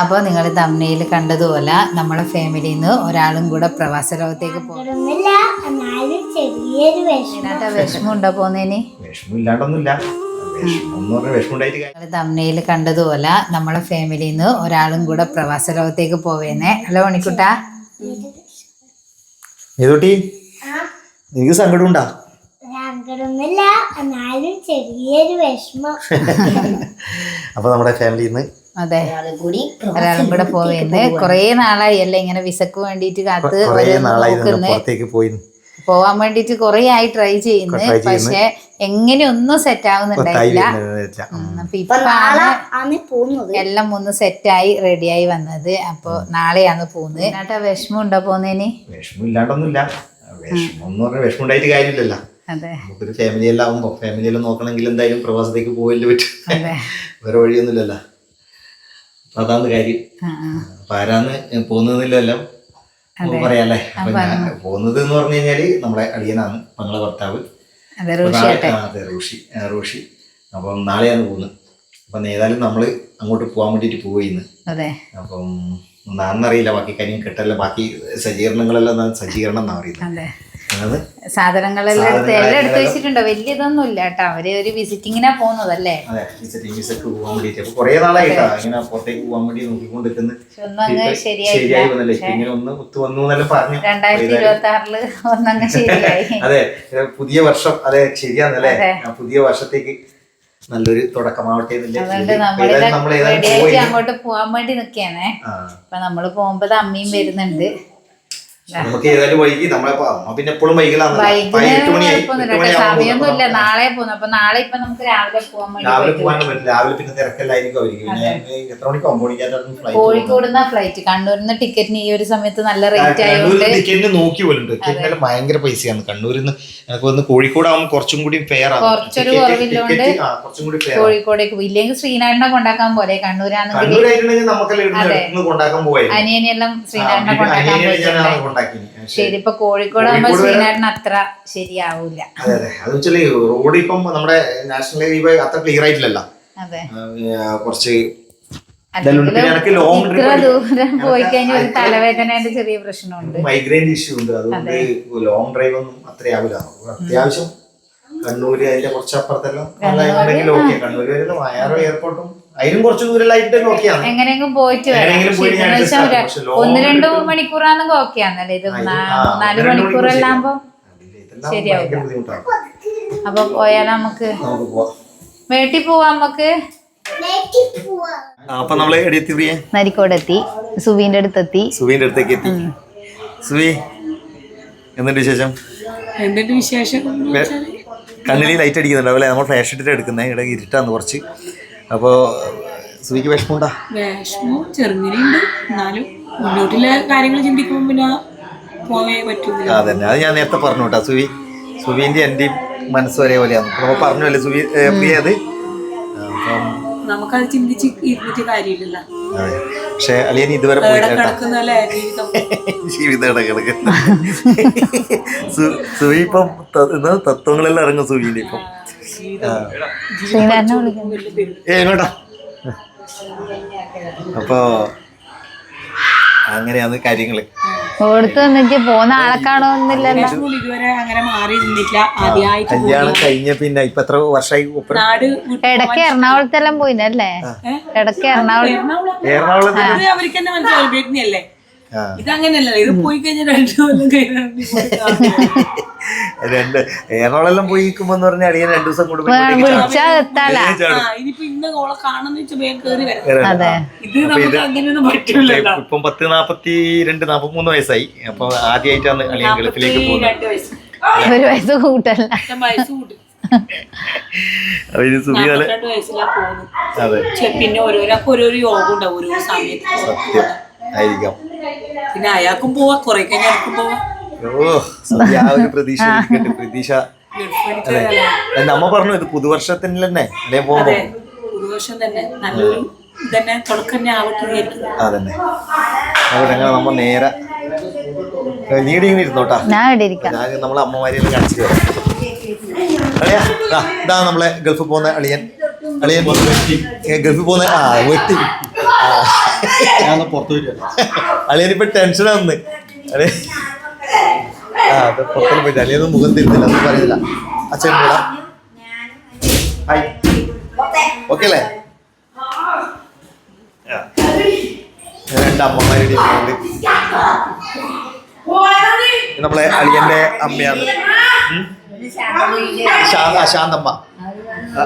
അപ്പോൾ നിങ്ങൾ തമ്മയിൽ കണ്ടതുപോലെ നമ്മളെ ഫാമിലിയിൽ നിന്ന് ഒരാളും കൂടെ പ്രവാസ ലോകത്തേക്ക് പോകും ഒന്നുമില്ല ചെറിയൊരു വിഷമം. ഉണ്ടോ നിങ്ങൾ തമ്മനയിൽ കണ്ടതുപോലെ നമ്മളെ ഫാമിലിയിൽ നിന്ന് ഒരാളും കൂടെ പ്രവാസ ലോകത്തേക്ക് പോവേന്നേ. ഹലോ മണിക്കുട്ടാ. ഏതോട്ടി? നിനക്ക് സങ്കടമുണ്ടാ? സങ്കടമൊന്നുമില്ല എന്നാലും ചെറിയൊരു വിഷമം. അപ്പൊ നമ്മുടെ ഫാമിലിയിൽ അതെ. ഒരാളും കൂടെ പോവേന്ന്. കൊറേ നാളായി അല്ലേ ഇങ്ങനെ വിസക്ക് വേണ്ടിട്ട് കാത്ത് പുറത്തേക്ക് പോയി. പോവാൻ വേണ്ടിട്ട് കൊറേ ആയി ട്രൈ ചെയ്യുന്നു. പക്ഷെ എങ്ങനെ എങ്ങനെയൊന്നും സെറ്റ് ആവുന്നുണ്ടായില്ല എല്ലാം ഒന്ന് സെറ്റായി റെഡിയായി വന്നത്. അപ്പൊ നാളെയാണ് പോകുന്നത്. എന്നിട്ടാ വിഷമം ഉണ്ടോ പോന്നേന്? വിഷമം ഇല്ലാണ്ടൊന്നുമില്ല വിഷമം എന്ന് പറഞ്ഞാൽ വിഷമം ഉണ്ടായിട്ട് കാര്യമില്ലല്ലോ. അതെ. നമുക്കൊരു ഫാമിലി എല്ലാം ആവുമ്പോ ഫാമിലി എല്ലാം നോക്കണമെങ്കിൽ എന്തായാലും പ്രവാസത്തേക്ക് പോയല്ലേ പറ്റും. വേറെ വഴിയൊന്നുമില്ലല്ലോ. അതാണ് കാര്യം. അപ്പൊ ആരാന്ന് പോകുന്നതിലെല്ലാം. പറയാല്ലേ? അപ്പൊ ഞാൻ പോകുന്നത് എന്ന് പറഞ്ഞു കഴിഞ്ഞാൽ നമ്മളെ അടിയനാണ് ഞങ്ങളെ ഭർത്താവ്. അതെ റോഷി റോഷി അപ്പം നാളെയാണ് പോകുന്നത്. അപ്പം ഏതായാലും നമ്മൾ അങ്ങോട്ട് പോകാൻ വേണ്ടിയിട്ട് പോയിന്ന് അതെ. അപ്പം നാന്നറിയില്ല ബാക്കി കാര്യം കെട്ടല്ല. ബാക്കി സജ്ജീകരണങ്ങളെല്ലാം സജ്ജീകരണം എന്നാ പറയുന്നത്. അതെ സാധനങ്ങളെല്ലാം എടുത്ത് എല്ലാം എടുത്ത് വെച്ചിട്ടുണ്ടോ. വലിയതൊന്നും ഇല്ല കേട്ടോ. അവർ ഒരു വിസിറ്റിങ്ങിനാ പോകുന്നതല്ലേ? അതെ വിസിറ്റിംഗ് വിസക്ക് പോകാൻ വേണ്ടിയിട്ട്. അപ്പൊ കുറെ നാളായിട്ടാ ഇങ്ങനെ പുറത്തേക്ക് പോകാൻ വേണ്ടി നോക്കിക്കൊണ്ടിരിക്കുന്നത് പക്ഷെ ഒന്നും അങ്ങ് ഇപ്പൊ ശരിയായില്ല. ശരിയായി വന്നല്ലേ? ഇപ്പൊ ഇങ്ങനെ ഒന്ന് ഒത്തു വന്നു എന്നെല്ലാം പറഞ്ഞു. രണ്ടായിരത്തി ഇരുപത്തി ആറിൽ ഒന്നങ്ങ് ശരിയായി. അതെ പുതിയ വർഷം. അതെ ശരിയാന്നല്ലേ? പുതിയ വർഷത്തേക്ക് നല്ലൊരു തുടക്കമാവട്ടെ അങ്ങോട്ട് പോവാൻ വേണ്ടി നിക്കാണേ. അപ്പൊ നമ്മൾ പോകുമ്പോ അമ്മയും വരുന്നുണ്ട്. നമുക്ക് ഏതായാലും വൈകി നമ്മളെ പിന്നെ എപ്പോഴും വൈകലാണ് സമയമൊന്നുമില്ല നാളെ പോകുന്നു. അപ്പൊ നാളെ ഇപ്പൊ നമുക്ക് രാവിലെ പോകാൻ രാവിലെ പോകാൻ പറ്റില്ല. രാവിലെ പിന്നെ തിരക്കല്ലായിരിക്കും അവർക്ക്. പിന്നെ എത്ര മണിക്ക് ഒമ്പത് ഫ്ലൈറ്റ് കണ്ണൂരിന്ന് ടിക്കറ്റിന് ഈ ഒരു സമയത്ത് നല്ല റേറ്റ് ആയതുകൊണ്ട് ടിക്കറ്റിന് നോക്കി പോലുണ്ട്. ടിക്കറ്റിന് ഭയങ്കര പൈസയാണ്. കണ്ണൂരിൽ നിന്ന് എനിക്ക് വന്ന് കോഴിക്കോട് ആവുമ്പോൾ കുറച്ചും കൂടി ഫെയർ ആണ്. കുറച്ചൊരു കുറവില്ലോണ്ട് കോഴിക്കോടേക്ക്. ഇല്ലെങ്കിൽ ശ്രീനാരായണ കൊണ്ടാക്കാൻ പോലെ കണ്ണൂരാണെങ്കിൽ അനിയനെല്ലാം ശ്രീനാരായണ കൊണ്ടാക്കാൻ അനിയനെ ഞാനാണ് പോയിട്ടുണ്ടായി കൊണ്ടാക്കി ശരി ഇപ്പൊ കോഴിക്കോട് ആകുമ്പോ കോഴിക്കോട് വരെ- ശ്രീനാടിന് അത്ര ശരിയാവൂല. അതെ അതെ. അത് വെച്ചാൽ റോഡ് ഇപ്പം നമ്മുടെ നാഷണൽ ഹൈവേ അത്ര ക്ലിയർ ആയിട്ടില്ലല്ലോ. കുറച്ച് മൈഗ്രെയിൻ ഇഷ്യൂ ഉണ്ട്. അതുകൊണ്ട് ലോങ് ഡ്രൈവ് ഒന്നും അത്ര ആവില്ല അത്യാവശ്യം കണ്ണൂര് അതിന്റെ കുറച്ച് അപ്പുറത്തെല്ലാം ഉണ്ടെങ്കിൽ ഓക്കെ കണ്ണൂര് വരുന്ന വയറോ എയർപോർട്ടും അതിനും കുറച്ച് ദൂരമായിട്ടുണ്ടെങ്കിൽ നോക്കിയാണ് എങ്ങനെയെങ്കിലും പോയിട്ട് വരാം. ഒന്ന് രണ്ട് മണിക്കൂറാണെങ്കിൽ ഓക്കെ ആണല്ലേ? ഇത് നാല് മണിക്കൂറെല്ലാം ആകുമ്പോ ബുദ്ധിമുട്ടാണ്. അപ്പൊ പോയാൽ നമുക്ക്? വേട്ടി പോവാം. നമുക്ക്. അപ്പൊ നമ്മൾ എടിയെത്തി പ്രിയ? നരിക്കോടെത്തി സുബീന്റെ അടുത്തെത്തി സുബീന്റെ അടുത്തേക്ക് എത്തി. സുവി എന്തുണ്ട് വിശേഷം? എന്തുണ്ട് വിശേഷം? കണ്ണിൽ ലൈറ്റ് അടിക്കുന്നുണ്ടാവും അല്ലേ? നമ്മൾ ഫ്ലാഷ് ഇട്ടിട്ട് എടുക്കുന്നത് ഇവിടെ ഇരുട്ടാന്ന് കുറച്ച്. അപ്പോൾ വിഷമം വിഷമമുണ്ടാ? വിഷമവും ചെറുങ്ങനെയുണ്ട് എന്നാലും മുന്നോട്ടുള്ള കാര്യങ്ങൾ ചിന്തിക്കുമ്പോൾ പിന്നെ പോയേ പറ്റൂല അതന്നെ. അത് ഞാൻ നേരത്തെ പറഞ്ഞു കേട്ടോ സുവി സുവിന്റെ എന്റെയും മനസ്സ് ഒരേ പോലെയാണ് അപ്പോൾ പറഞ്ഞല്ലേ സുവി പ്രിയത് പ്രിയ അത് അപ്പം നമുക്കത് ചിന്തിച്ച് ഇരുന്നിട്ട് കാര്യമില്ലല്ലോ. പക്ഷേ അളിയൻ ഇതുവരെ ജീവിതം. കിടക്കുന്നു. സുവി ഇപ്പം തത്വങ്ങളെല്ലാം ഇറങ്ങും സുബീന്റെ ഇപ്പം. ഏ ഇങ്ങോട്ടാ. അപ്പോ അങ്ങനെയാണ് കാര്യങ്ങൾ. ഓടുത്ത് വന്നിട്ട് പോന്ന ആളെ കാണുമെന്നില്ലല്ലോ വിഷമം ഇതുവരെ അങ്ങനെ മാറി നിന്നിട്ടില്ല ആദ്യമായിട്ട് കല്യാണം കഴിഞ്ഞ പിന്നെ ഇപ്പൊ എത്ര വർഷമായി നാട് വിട്ട് ഇടയ്ക്ക് എറണാകുളത്തെല്ലാം പോയിന്നല്ലേ ഇടയ്ക്ക് എറണാകുളം. എറണാകുളം എറണാകുളത്ത്? അവർക്ക് തന്നെ മനസ്സിലാവും ആ. ഇത് പോയി കഴിഞ്ഞാൽ രണ്ടു കൊല്ലം രണ്ട് എറണാകുളം പോയി നിൽക്കുമ്പോ എന്ന് പറഞ്ഞാൽ അടിയൻ രണ്ടു ദിവസം കൂടുമ്പോ ഇനിയിപ്പോ ഇന്ന് ഓളെ കാണുന്ന കയറി വരാം. അതെ. ഇത് നമുക്ക് അങ്ങനെയൊന്നും പറ്റൂലല്ലോ. ഇപ്പം പത്ത് നാപ്പത്തി രണ്ട് നാപ്പത്തി മൂന്ന് വയസ്സായി. അപ്പൊ ആദ്യമായിട്ടാണ് അളിയൻ ഗൾഫിലേക്ക് പോകുന്നത്. ഒരു വയസ്സ് കൂട്ടല്ല. വയസ്സ് കൂട്ടി. പിന്നെ ഓരോരോ യോഗം ഉണ്ടാവും ഓരോ സമയത്ത്. സത്യം. ആയിരിക്കാം. പിന്നെ അയാൾക്കും പോവാ കുറെ കഴിഞ്ഞാൽ പോവാ. ഓ സദ്യ ആ ഒരു പ്രതീക്ഷ ഇരിക്കട്ടെ പ്രതീക്ഷ അതെ. നമ്മ പറഞ്ഞു ഇത് പുതുവർഷത്തിന് തന്നെ അല്ലേ പോകുമ്പോ. അതെ പുതുവർഷം തന്നെ. നല്ലൊരു ഇതന്നെ തുടക്കം തന്നെ ആവട്ടെ എന്ന് വിചാരിക്കുന്നു അതന്നെ. അവിടെ അങ്ങനെ നമ്മ നേരെ ഇങ്ങനെ ഇരുന്നോട്ടാ ഞാൻ ഇവിടെ ഇരിക്കാം. ഞാൻ നമ്മളെ അമ്മമാരെല്ലാം കാണിച്ചു തരാം. അളിയാ ദാ, ഇതാ നമ്മളെ ഗൾഫിൽ പോകുന്ന അളിയൻ. അളിയൻ ഏ, ഗൾഫിൽ പോകുന്ന ആ വെട്ടി. ആ. പുറത്തു വരിക അളിയനിപ്പോ ടെൻഷൻ വന്ന് അളിയ ആ അത് പുറത്തു പോയിട്ട് അളിയൊന്നും മുഖം തിരുത്തില്ല ഒന്നും പറയുന്നില്ല. അച്ഛൻ കൂടാ ഹായ് ഓക്കെ അല്ലേ. രണ്ട് അമ്മമാരുടെ നമ്മളെ അളിയന്റെ അമ്മയാണ്. ശാന്തമ്മ.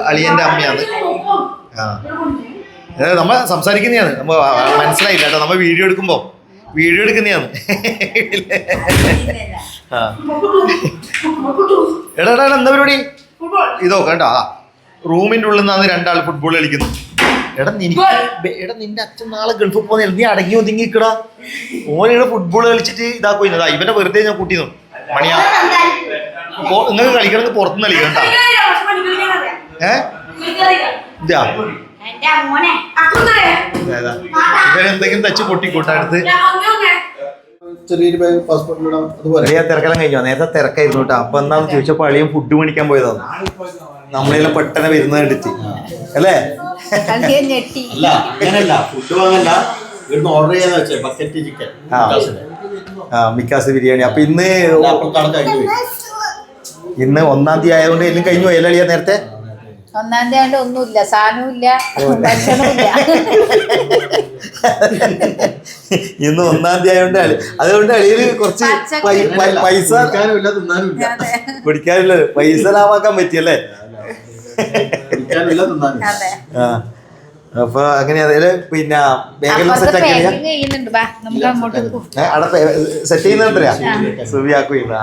അളിയന്റെ അമ്മയാണ്. ആ. അതായത് നമ്മ സംസാരിക്കുന്നതാണ്. നമ്മ മനസ്സിലായില്ല കേട്ടോ. നമ്മ വീഡിയോ എടുക്കുമ്പോ. വീഡിയോ എടുക്കുന്നതാണ്. ആ. എടാ എടാ എന്താ പരിപാടി? ഇതോ കേട്ടോ ആ റൂമിന്റെ ഉള്ളിൽ നിന്നാണ് രണ്ടാൾ ഫുട്ബോൾ കളിക്കുന്നത്. എടാ നിനക്ക് എടാ നിന്റെ അച്ഛൻ നാളെ ഗൾഫിൽ പോകുന്ന നീ അടങ്ങി ഒതുങ്ങി നിൽക്കടാ ഓനെയുടെ ഫുട്ബോൾ കളിച്ചിട്ട് ഇതാക്കുന്നതാ ഇവന്റെ വെറുതെ ഞാൻ കൂട്ടിന്നു. മണിയാ. നിങ്ങൾക്ക് കളിക്കണമെങ്കിൽ പുറത്തുനിന്ന് കളിക്കണ്ട ഏ? ഇതാ. തച്ച് ചെറിയൊരു പാസ്പോർട്ടിലിടാം അതുപോലെ. അളിയ തിരക്കെല്ലാം കഴിഞ്ഞോ? നേരത്തെ തിരക്കായിരുന്നു കേട്ടോ. അപ്പൊ എന്താന്ന് ചോദിച്ചപ്പോ അളിയൻ ഫുഡ് മേടിക്കാൻ പോയതാണ് നമ്മളെല്ലാം പെട്ടെന്ന് വരുന്നത് കണ്ടിട്ട്. അല്ലേ? അല്ല അങ്ങനല്ല. ഫുഡ് വാങ്ങല്ല. ഇവിടുന്ന് ഓർഡർ ചെയ്യാന്ന് വെച്ചേ ബക്കറ്റ് ചിക്കൻ ആ. മിക്കാസ് ബിരിയാണി. അപ്പൊ ഇന്ന് ഇന്ന് ഒന്നാം തീയതി ആയതുകൊണ്ട് എല്ലാം കഴിഞ്ഞു? പോയല്ലേ അളിയ നേരത്തെ? ഒന്നാം തീയതി ഒന്നുമില്ല. സാധനവുമില്ല ഇന്ന് ഒന്നാം തീയതി ആയതുകൊണ്ട് അതുകൊണ്ട് അളിയിൽ കുറച്ച് പൈസ പിടിക്കാനില്ല പൈസ ലാഭാക്കാൻ പറ്റിയല്ലേ ആ. അപ്പൊ അങ്ങനെയാ പിന്നെ ബേഗെല്ലാം സെറ്റ് ആക്കിയാ? പാക്കിങ് ചെയ്യുന്നുണ്ട്. ബാ നമുക്ക് അങ്ങോട്ട് പോ. അവിടെ സെറ്റ് ചെയ്യുന്നുണ്ടല്ലേ? സുവി ആക്കുകയില്ല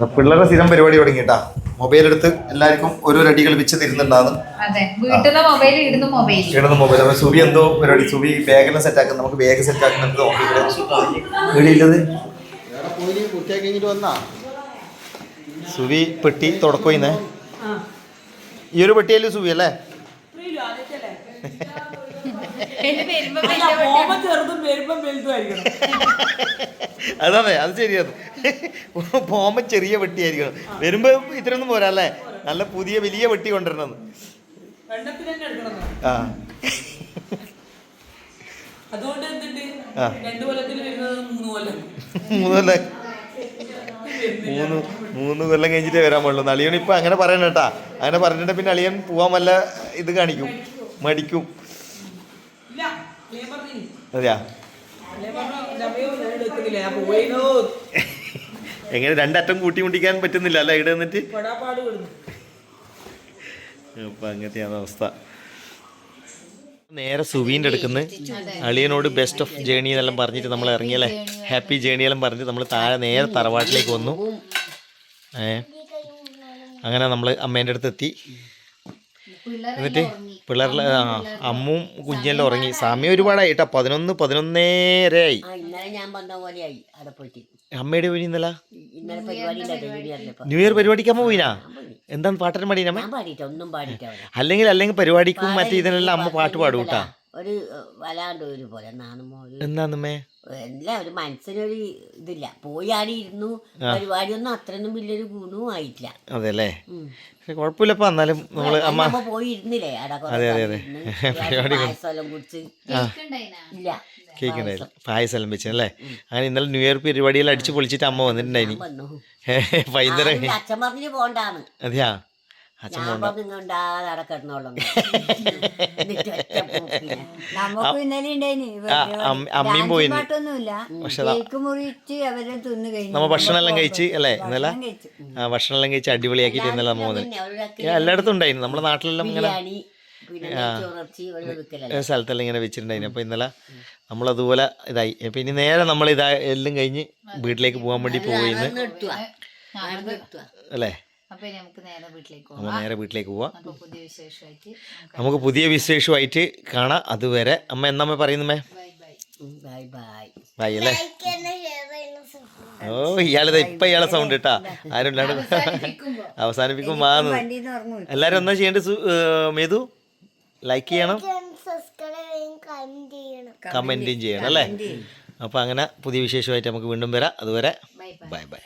പിള്ളേരുടെ സ്ഥിരം പരിപാടി തുടങ്ങിട്ടാ മൊബൈൽ എടുത്ത് എല്ലാവർക്കും ഓരോ അടികൾ വെച്ച് തരുന്നുണ്ടാകും. ഇടുന്ന മൊബൈൽ അപ്പൊ സുവി എന്തോ പരിപാടി? സുവി ബാഗെല്ലാം സെറ്റ് ആക്കുന്നത് നമുക്ക് ബാഗ് സെറ്റ് ആക്കുന്നത് വീടില്ലത് സുബി പെട്ടി തുടക്കോയിന്നേ ഈ ഒരു പെട്ടിയല്ലേ സുവി അല്ലേ? പോകുമ്പോ ചെറുതും വരുമ്പം വലുതും ആയിരിക്കണം. അതെ അത് ശരിയാണ്. പോകുമ്പോ ചെറിയ വെട്ടിയായിരിക്കണം. വരുമ്പോ ഇത്രയൊന്നും പോരാ അല്ലേ? നല്ല പുതിയ വലിയ വെട്ടി കൊണ്ടുവരണം. ആ. അതുകൊണ്ട് രണ്ട് മൂന്ന് മൂന്ന് കൊല്ലം. മൂന്ന് മൂന്ന് കഴിഞ്ഞിട്ടേ വരാൻ പാടുള്ളൂ. അളിയൻ ഇപ്പൊ അങ്ങനെ പറയണ കേട്ടാ. അങ്ങനെ പറഞ്ഞിട്ട് പിന്നെ അളിയൻ പോവാൻ വല്ല ഇത് കാണിക്കും. മടിക്കും. അതെയാ? എങ്ങനെ രണ്ടറ്റം കൂട്ടി മുട്ടിക്കാൻ പറ്റുന്നില്ല അല്ല? ഇവിടെ നിന്നിട്ട്? അപ്പൊ അങ്ങനത്തെയാണ് അവസ്ഥ. നേരെ സുവീന്റെ അടുക്കുന്ന അളിയനോട് ബെസ്റ്റ് ഓഫ് ജേണി എന്നെല്ലാം പറഞ്ഞിട്ട് നമ്മൾ ഇറങ്ങിയല്ലേ? ഹാപ്പി ജേണി എല്ലാം പറഞ്ഞിട്ട് നമ്മൾ താഴെ നേരെ തറവാട്ടിലേക്ക് വന്നു. ഏ? അങ്ങനെ നമ്മൾ അമ്മേന്റെ അടുത്ത് എത്തി എന്നിട്ട് പിള്ളേരുടെ ആ അമ്മും കുഞ്ഞെല്ലാം ഉറങ്ങി. സമയം ഒരുപാടായി കേട്ടോ. പതിനൊന്ന് പതിനൊന്നേരെ ആയി ഇന്നലെ ഞാൻ വന്ന ആയി. അവിടെ പോയിട്ട്. അമ്മയുടെ പോയി ഇന്നല? പരിപാടി ന്യൂ ഇയർ പരിപാടിക്ക് അമ്മ പോയിനാ? എന്താണ് പാട്ടിന് പാടി ഞാൻ പാടിയിട്ട് ഒന്നും പാടിയിട്ട് അല്ലെങ്കിൽ അല്ലെങ്കിൽ പരിപാടിക്കും മറ്റേ ഇതിനെല്ലാം അമ്മ പാട്ട് പാടും കേട്ടാ ഒരു വലാണ്ട് ഒരു പോലെ. എല്ലാം ഒരു മനസ്സിനൊരു ഇതില്ല. പോയി ആടി ഇരുന്നു. പരിപാടിയൊന്നും അത്രയൊന്നും വലിയൊരു ഗുണവും ആയിട്ടില്ല. അതെ അല്ലേ. പക്ഷെ കുഴപ്പമില്ലപ്പോ എന്നാലും നമ്മൾ അമ്മ പോയി ഇരുന്നില്ലേ? പരിപാടി കുടിച്ച്. ഇല്ല. കേക്ക് ഉണ്ടായില്ല പായസം എല്ലാം വെച്ചല്ലേ അങ്ങനെ ഇന്നലെ ന്യൂ ഇയർ പരിപാടിയെല്ലാം അടിച്ച് പൊളിച്ചിട്ട് അമ്മ വന്നിട്ടുണ്ടായിരുന്നു വൈകുന്നേരം അച്ഛൻ പറഞ്ഞു പോണ്ടാന്ന്. അതെയാ? നമുക്ക് ഇന്നലെ ഉണ്ടായിനി. അമ്മയും പോയി പാട്ടൊന്നുമില്ല കേക്ക് മുറിച്ച് അവരെ തിന്നു കഴിഞ്ഞു. നമ്മ ഭക്ഷണം എല്ലാം കഴിച്ച് അല്ലേ? ഇന്നലെ? ഭക്ഷണം എല്ലാം കഴിച്ച് അടിപൊളിയാക്കിട്ട് ഇന്നലെ മൂന്ന് എല്ലായിടത്തും ഉണ്ടായിരുന്നു നമ്മുടെ നാട്ടിലെല്ലാം ഇങ്ങനെ സ്ഥലത്തെല്ലാം ഇങ്ങനെ വെച്ചിട്ടുണ്ടായിരുന്നു അപ്പോൾ ഇന്നലെ നമ്മളതുപോലെ ഇതായി. അപ്പൊ ഇനി നേരെ നമ്മൾ ഇതാ എല്ലാം കഴിഞ്ഞ് വീട്ടിലേക്ക് പോകാൻ വേണ്ടി പോയിന്ന് അല്ലേ? അപ്പൊ ഇനി നമുക്ക് നേരെ വീട്ടിലേക്ക് നമ്മൾ പോവാം. നേരെ വീട്ടിലേക്ക് പോവാം. പുതിയ വിശേഷമായിട്ട് നമുക്ക് പുതിയ വിശേഷമായിട്ട് കാണാം. അതുവരെ അമ്മ എന്നമ്മ പറയുന്നമ്മേ ബൈ ബൈ. ബൈ അല്ലേ? ഓ ഇയാളിതാ ഇപ്പൊ ഇയാളെ സൗണ്ട് കേട്ടാ. ആരും അവസാനിപ്പിക്കും ഉറങ്ങും എല്ലാരും എന്നാ ചെയ്യേണ്ടത് മേതു? ലൈക്ക് ചെയ്യണം? സബ്സ്ക്രൈബ് ചെയ്യും കമന്റ് ചെയ്യണം. കമന്റും ചെയ്യണം അല്ലേ? അപ്പൊ അങ്ങനെ പുതിയ വിശേഷമായിട്ട് നമുക്ക് വീണ്ടും വരാം. അതുവരെ ബൈ ബൈ.